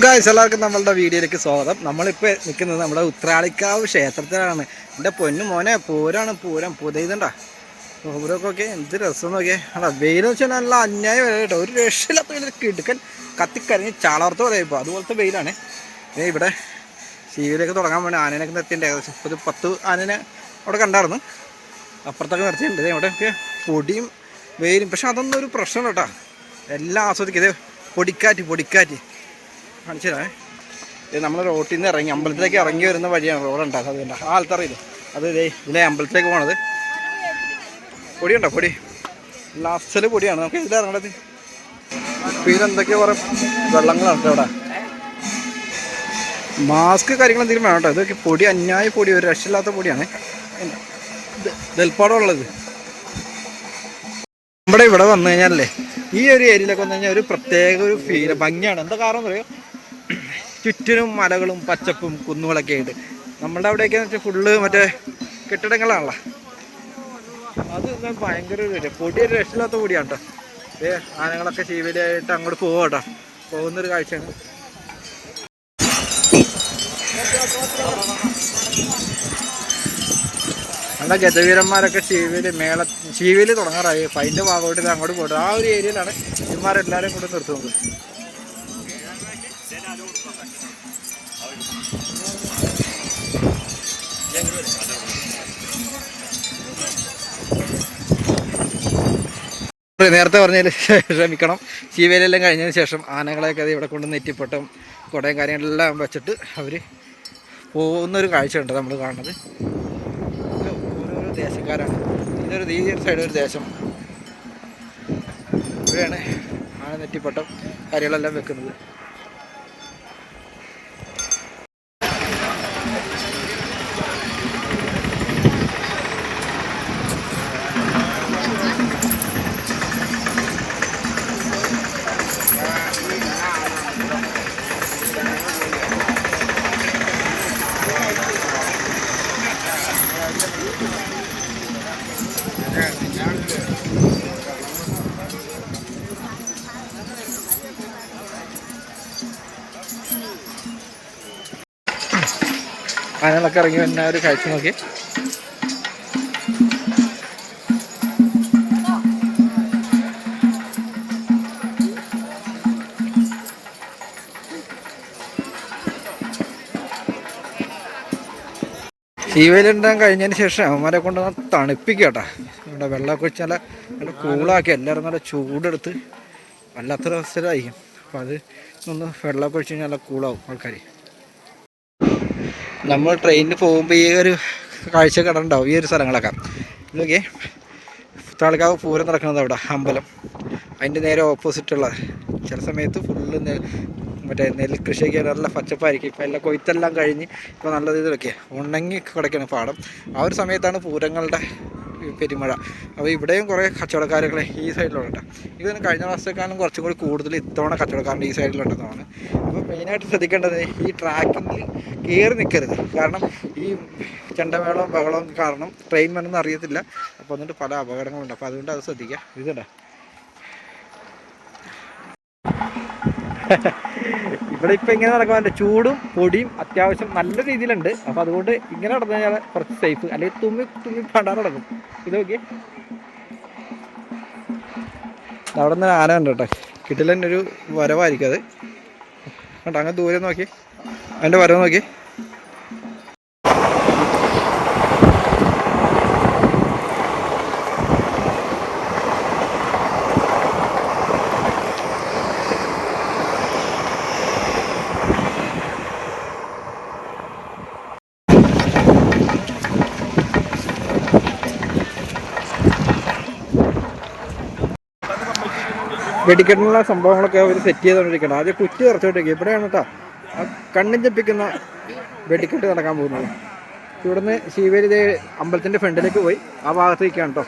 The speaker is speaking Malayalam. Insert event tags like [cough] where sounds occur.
ഗായ്സ് എല്ലാവർക്കും നമ്മളുടെ വീഡിയോയിലേക്ക് സ്വാഗതം. നമ്മളിപ്പോൾ നിൽക്കുന്നത് നമ്മുടെ ഉത്രാളിക്കാവ് ക്ഷേത്രത്തിലാണ്. എന്റെ പൊന്നു മോനെ പൂരാണ് പൂരം പുതയുന്നുണ്ടാ. പൂരമൊക്കെ എന്ത് രസം നോക്കിയേ. അടാ വെയിലെന്ന് വെച്ചാൽ നല്ല അന്യായം വരെ കേട്ടോ. ഒരു രക്ഷയില്ലാത്ത വെയിൽ കിടുക്കൻ കത്തിക്കരിഞ്ഞ് ചാളർത്ത് പോലെ ഇപ്പോൾ അതുപോലത്തെ വെയിലാണ്. പിന്നെ ഇവിടെ ശീലൊക്കെ തുടങ്ങാൻ വേണ്ടി ആനേനൊക്കെ നിർത്തിയിട്ടുണ്ട്. ഏകദേശം ഒരു പത്ത് ആനേനെ അവിടെ കണ്ടായിരുന്നു. അപ്പുറത്തൊക്കെ നിർത്തിയിട്ടുണ്ട്. ഇവിടെ ഇവിടെയൊക്കെ പൊടിയും വെയിലും. പക്ഷെ അതൊന്നും ഒരു പ്രശ്നമല്ല കേട്ടോ. എല്ലാം ആസ്വദിക്കും. ഇത് പൊടിക്കാറ്റ് പൊടിക്കാറ്റ്. കാണിച്ചു ഇത് നമ്മൾ റോട്ടിൽ നിന്ന് ഇറങ്ങി അമ്പലത്തിലേക്ക് ഇറങ്ങി വരുന്ന വഴിയാണ് റോഡുണ്ട്. അത് കണ്ട? ആ ആൾത്തറിയില്ല അത് ഇതേ ഇതിലെ അമ്പലത്തിലേക്ക് പോണത്. പൊടിയുണ്ടോ? പൊടി. ലാസ്റ്റിൽ പൊടിയാണ്. നമുക്ക് ഇതിൽ ഇറങ്ങണത്. എന്തൊക്കെയാ പറയും? വെള്ളങ്ങളാണ് കേട്ടോ മാസ്ക് കാര്യങ്ങൾ എന്തെങ്കിലും വേണം കേട്ടോ. ഇതൊക്കെ പൊടി അന്യായ പൊടി ഒരു രക്ഷയില്ലാത്ത പൊടിയാണ്. നെൽപ്പാടമുള്ളത് നമ്മുടെ ഇവിടെ വന്നു കഴിഞ്ഞാലേ ഈ ഒരു ഏരിയയിലൊക്കെ വന്നു കഴിഞ്ഞാൽ ഒരു പ്രത്യേക ഒരു ഫീൽ ഭംഗിയാണ്. എന്താ കാരണം പറയോ ചുറ്റിനും മലകളും പച്ചപ്പും കുന്നുകളൊക്കെ ഉണ്ട്. നമ്മളുടെ അവിടെയൊക്കെ വെച്ചാൽ ഫുള്ള് മറ്റേ കെട്ടിടങ്ങളാണല്ലോ. അത് ഭയങ്കര ഒരു. പൊടി ഒരു രക്ഷയില്ലാത്ത പൊടിയാണ് കേട്ടോ ഏ ആനകളൊക്കെ ചീവലിയായിട്ട് അങ്ങോട്ട് പോവാ കേട്ടോ പോകുന്നൊരു കാഴ്ചയാണ്. നമ്മുടെ ഗജവീരന്മാരൊക്കെ ചീവൽ മേള ചീവൽ തുടങ്ങാറായി. അപ്പം അതിന്റെ ഭാഗമായിട്ട് അങ്ങോട്ട് പോകട്ടെ ആ ഒരു ഏരിയയിലാണ് ഇവന്മാരെല്ലാവരും കൂടെ നിർത്തുന്നത്. നേരത്തെ പറഞ്ഞതിൽ [laughs] ക്ഷമിക്കണം. ചീവേലെല്ലാം കഴിഞ്ഞതിന് ശേഷം ആനകളെയൊക്കെ ഇവിടെ കൊണ്ട് നെറ്റിപ്പൊട്ടും കുടയും കാര്യങ്ങളെല്ലാം വെച്ചിട്ട് അവർ പോകുന്നൊരു കാഴ്ചയുണ്ട് നമ്മൾ കാണുന്നത്. ഓരോരോ ദേശക്കാരാണ്. ഇതൊരു ഈ സൈഡ് ഒരു ദേശം. ഇവിടെയാണ് ആന നെറ്റിപ്പട്ടം കാര്യങ്ങളെല്ലാം വെക്കുന്നത്. ആനകളൊക്കെ ഇറങ്ങി വരുന്ന ഒരു കാഴ്ച നോക്കി. ശീവേലുണ്ടാൻ കഴിഞ്ഞതിന് ശേഷം അവന്മാരെ കൊണ്ട് തണുപ്പിക്കട്ടെ ഇവിടെ വെള്ളമൊക്കെ വെച്ചാൽ നല്ല കൂളാക്കി എല്ലാവരും നല്ല ചൂടെടുത്ത് വല്ലാത്തൊരവസ്ഥയിലായിരിക്കും അപ്പോൾ അത് ഒന്ന് വെള്ളമൊക്കെ ഒഴിച്ച് കഴിഞ്ഞാൽ നല്ല കൂളാവും ആൾക്കാർ നമ്മൾ ട്രെയിനിൽ പോകുമ്പോൾ ഈ ഒരു കാഴ്ച കടണ്ടാവും ഈ ഒരു സ്ഥലങ്ങളൊക്കെ. നോക്കി താളിക്കാവ് പൂരം നടക്കുന്നത് അവിടെ അമ്പലം. അതിന്റെ നേരെ ഓപ്പോസിറ്റുള്ള ചില സമയത്ത് ഫുള്ള് മറ്റേ നെൽകൃഷിയൊക്കെ നല്ല പച്ചപ്പായിരിക്കും. ഇപ്പം എല്ലാം കൊയ്ത്തെല്ലാം കഴിഞ്ഞ് ഇപ്പോൾ നല്ല രീതിയിലൊക്കെ ഉണങ്ങി കിടക്കുകയാണ് പാടം. ആ ഒരു സമയത്താണ് പൂരങ്ങളുടെ പെരുമഴ. അപ്പോൾ ഇവിടെയും കുറേ കച്ചവടക്കാരുകളെ ഈ സൈഡിലുണ്ട് തന്നെ കഴിഞ്ഞ മാസത്തേക്കാളും കുറച്ചും കൂടി കൂടുതൽ ഇത്തവണ കച്ചവടക്കാരുടെ ഈ സൈഡിലുണ്ടെന്നാണ്. അപ്പോൾ മെയിനായിട്ട് ശ്രദ്ധിക്കേണ്ടത് ഈ ട്രാക്കിങ്ങിൽ കയറി നിൽക്കരുത്. കാരണം ഈ ചെണ്ടമേളവും ബഹളവും കാരണം ട്രെയിൻ വന്നൊന്നും അറിയത്തില്ല. അപ്പോൾ എന്നിട്ട് പല അപകടങ്ങളുണ്ട്. അപ്പോൾ അതുകൊണ്ട് അത് ശ്രദ്ധിക്കുക. ഇതുണ്ട് ഇവിടെ ഇപ്പം ഇങ്ങനെ നടക്കാൻ ചൂടും പൊടിയും അത്യാവശ്യം നല്ല രീതിയിലുണ്ട്. അപ്പോൾ അതുകൊണ്ട് ഇങ്ങനെ നടന്നു കഴിഞ്ഞാൽ കുറച്ച് സേഫ് അല്ലെങ്കിൽ തുമ്മി തുമ്മി പാടാൻ നടക്കും. ഇത് നോക്കി അവിടെ നിന്ന് ആന ഉണ്ട് കേട്ടോ. കിട്ടില്ല ഒരു വരവായിരിക്കും അത്. കേട്ടോ അങ്ങനെ ദൂരെ നോക്കി. അതിന്റെ വരവ് നോക്കി. വെടിക്കെട്ടിനുള്ള സംഭവങ്ങളൊക്കെ അവർ സെറ്റ് ചെയ്തുകൊണ്ടിരിക്കണം ആദ്യം കുറ്റി നിറച്ചോണ്ടിരിക്കുക ഇവിടെയാണ് കേട്ടോ ആ കണ്ണും വെടിക്കെട്ട് നടക്കാൻ പോകുന്നത്. ഇവിടുന്ന് ശിവേരി ദേ അമ്പലത്തിന്റെ ഫ്രണ്ടിലേക്ക് പോയി. ആ ഭാഗത്തേക്കാണ് കേട്ടോ